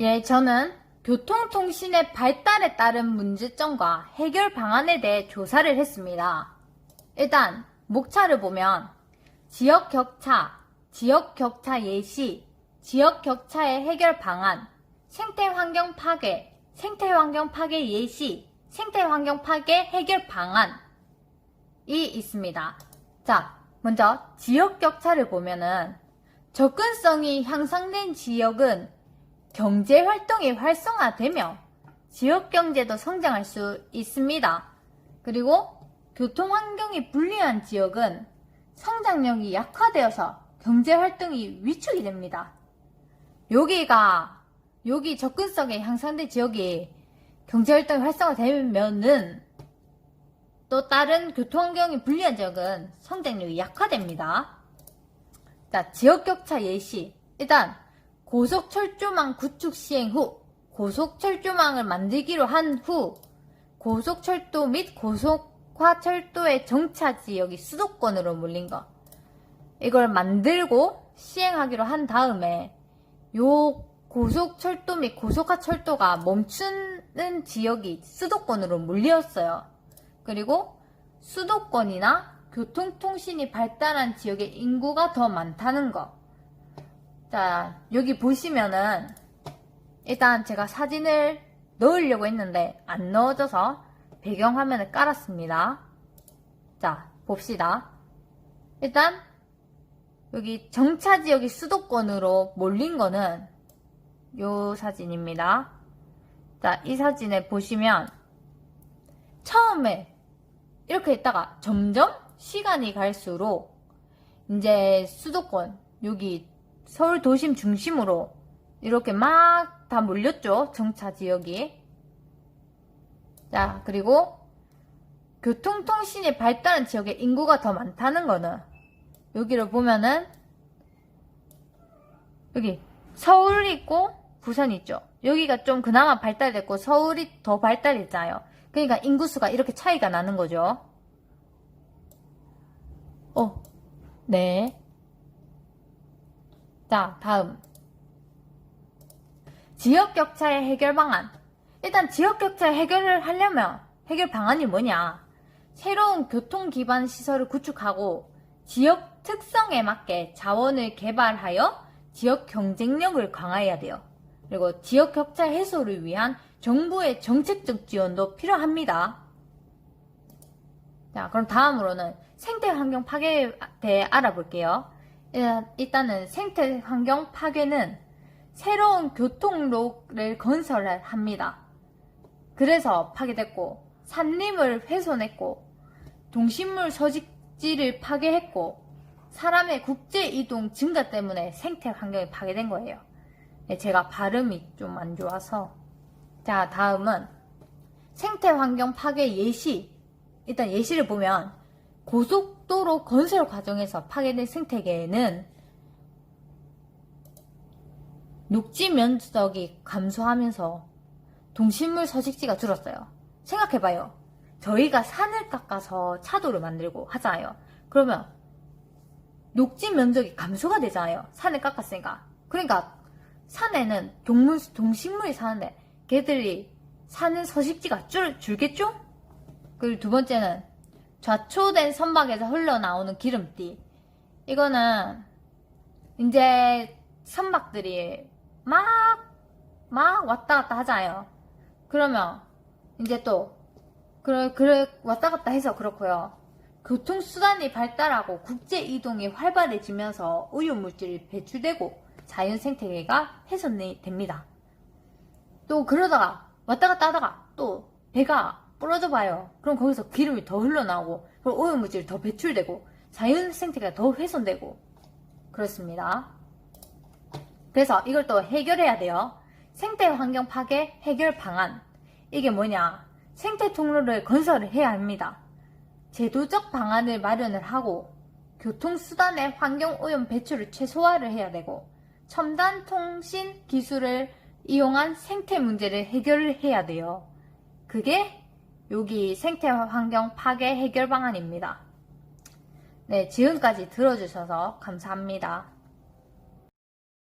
예, 저는 교통통신의 발달에 따른 문제점과 해결 방안에 대해 조사를 했습니다. 일단, 목차를 보면, 지역 격차, 지역 격차 예시, 지역 격차의 해결 방안, 생태 환경 파괴, 생태 환경 파괴 예시, 생태 환경 파괴 해결 방안이 있습니다. 자, 먼저 지역 격차를 보면은 접근성이 향상된 지역은 경제 활동이 활성화되며 지역 경제도 성장할 수 있습니다. 그리고 교통 환경이 불리한 지역은 성장력이 약화되어서 경제 활동이 위축이 됩니다. 여기가 여기 접근성이 향상된 지역이 경제 활동이 활성화되면은 또 다른 교통 환경이 불리한 지역은 성장력이 약화됩니다. 자, 지역 격차 예시. 일단 고속철조망 구축 시행 후 고속철조망을 만들기로 한 후 고속철도 및 고속화철도의 정차 지역이 수도권으로 몰린 거. 이걸 만들고 시행하기로 한 다음에 요 고속철도 및 고속화철도가 멈추는 지역이 수도권으로 몰렸어요. 그리고 수도권이나 교통통신이 발달한 지역의 인구가 더 많다는 거. 자, 여기 보시면은 일단 제가 사진을 넣으려고 했는데 안 넣어져서 배경화면을 깔았습니다. 자, 봅시다. 일단 여기 정차 지역이 수도권으로 몰린 거는 요 사진입니다. 자, 이 사진에 보시면 처음에 이렇게 있다가 점점 시간이 갈수록 이제 수도권 여기 서울 도심 중심으로 이렇게 막 다 몰렸죠 정차 지역이. 자 그리고 교통통신이 발달한 지역에 인구가 더 많다는 거는 여기를 보면은 여기 서울 있고 부산 있죠. 여기가 좀 그나마 발달됐고 서울이 더 발달했잖아요. 그러니까 인구수가 이렇게 차이가 나는 거죠. 어, 네. 자, 다음. 지역 격차의 해결 방안. 일단 지역 격차 해결을 하려면 해결 방안이 뭐냐? 새로운 교통 기반 시설을 구축하고 지역 특성에 맞게 자원을 개발하여 지역 경쟁력을 강화해야 돼요. 그리고 지역 격차 해소를 위한 정부의 정책적 지원도 필요합니다. 자, 그럼 다음으로는 생태 환경 파괴에 대해 알아볼게요. 일단- 일단은 생태 환경 파괴는 새로운 교통로를 건설합니다. 그래서 파괴됐고, 산림을 훼손했고, 동식물 서식지를 파괴했고, 사람의 국제 이동 증가 때문에 생태 환경이 파괴된 거예요. 네, 제가 발음이 좀 안 좋아서. 자, 다음은 생태 환경 파괴 예시. 일단 예시를 보면 고속 도로 건설 과정에서 파괴된 생태계에는 녹지 면적이 감소하면서 동식물 서식지가 줄었어요. 생각해봐요. 저희가 산을 깎아서 차도를 만들고 하잖아요. 그러면 녹지 면적이 감소가 되잖아요. 산을 깎았으니까. 그러니까 산에는 동물, 동식물이 사는데 걔들이 사는 서식지가 줄, 줄겠죠? 그리고 두 번째는 좌초된 선박에서 흘러나오는 기름띠. 이거는 이제 선박들이 막, 막 왔다 갔다 하잖아요. 그러면 이제 또, 그래, 그래, 왔다 갔다 해서 그렇고요. 교통수단이 발달하고 국제이동이 활발해지면서 오염물질이 배출되고 자연 생태계가 훼손이 됩니다. 또 그러다가 왔다 갔다 하다가 또 배가 부러져 봐요. 그럼 거기서 기름이 더 흘러나오고 그럼 오염물질이 더 배출되고 자연 생태계가 더 훼손되고 그렇습니다. 그래서 이걸 또 해결해야 돼요. 생태 환경 파괴 해결 방안. 이게 뭐냐? 생태 통로를 건설을 해야 합니다. 제도적 방안을 마련을 하고 교통수단의 환경 오염 배출을 최소화를 해야 되고 첨단 통신 기술을 이용한 생태 문제를 해결을 해야 돼요. 그게 여기 생태 환경 파괴 해결 방안입니다. 네, 지금까지 들어주셔서 감사합니다.